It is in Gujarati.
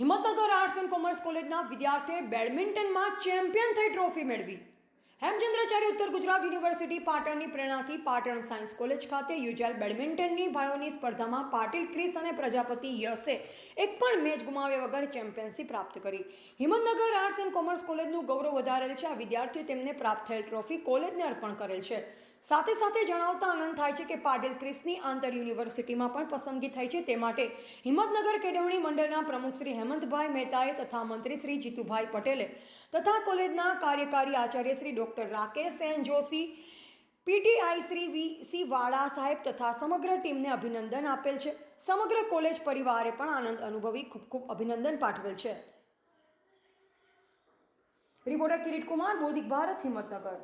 હિંમતનગર આર્ટ્સ એન્ડ કોમર્સ કોલેજના વિદ્યાર્થીએ બેડમિન્ટનમાં ચેમ્પિયન થઈ ટ્રોફી મેળવી. હેમચંદ્રાચાર્ય ઉત્તર ગુજરાત યુનિવર્સિટી પાટણની પ્રેરણાથી પાટણ સાયન્સ કોલેજ ખાતે યોજાયેલ બેડમિન્ટનની ભાઈઓની સ્પર્ધામાં પાટીલ, ક્રિસ અને પ્રજાપતિ યશે એક પણ મેચ ગુમાવ્યા વગર ચેમ્પિયનશિપ પ્રાપ્ત કરી. હિંમતનગર આર્ટ્સ એન્ડ કોમર્સ કોલેજનું ગૌરવ વધારેલ છે. આ વિદ્યાર્થીઓ તેમને પ્રાપ્ત થયેલ ટ્રોફી કોલેજને અર્પણ કરેલ છે. સાથે સાથે જણાવતા આનંદ થાય છે કે પાટીલ ક્રિસની આંતર યુનિવર્સિટીમાં પણ પસંદગી થઈ છે. તે માટે હિંમતનગર કેળવણી મંડળના પ્રમુખ શ્રી હેમંતભાઈ મહેતાએ તથા મંત્રી શ્રી જીતુભાઈ પટેલે તથા કોલેજના કાર્યકારી Acharya Shri doctor Rakesh N Joshi, PTI Shri V C Vala સાહેબ તથા સમગ્ર ટીમને અભિનંદન આપેલ છે. સમગ્ર કોલેજ પરિવારે પણ આનંદ અનુભવી ખૂબ ખૂબ અભિનંદન પાઠવેલ છે. રિપોર્ટર કિરીટ કુમાર બોધિક ભારત, હિંમતનગર.